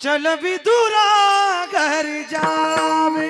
चल भी दूरा घर जावे।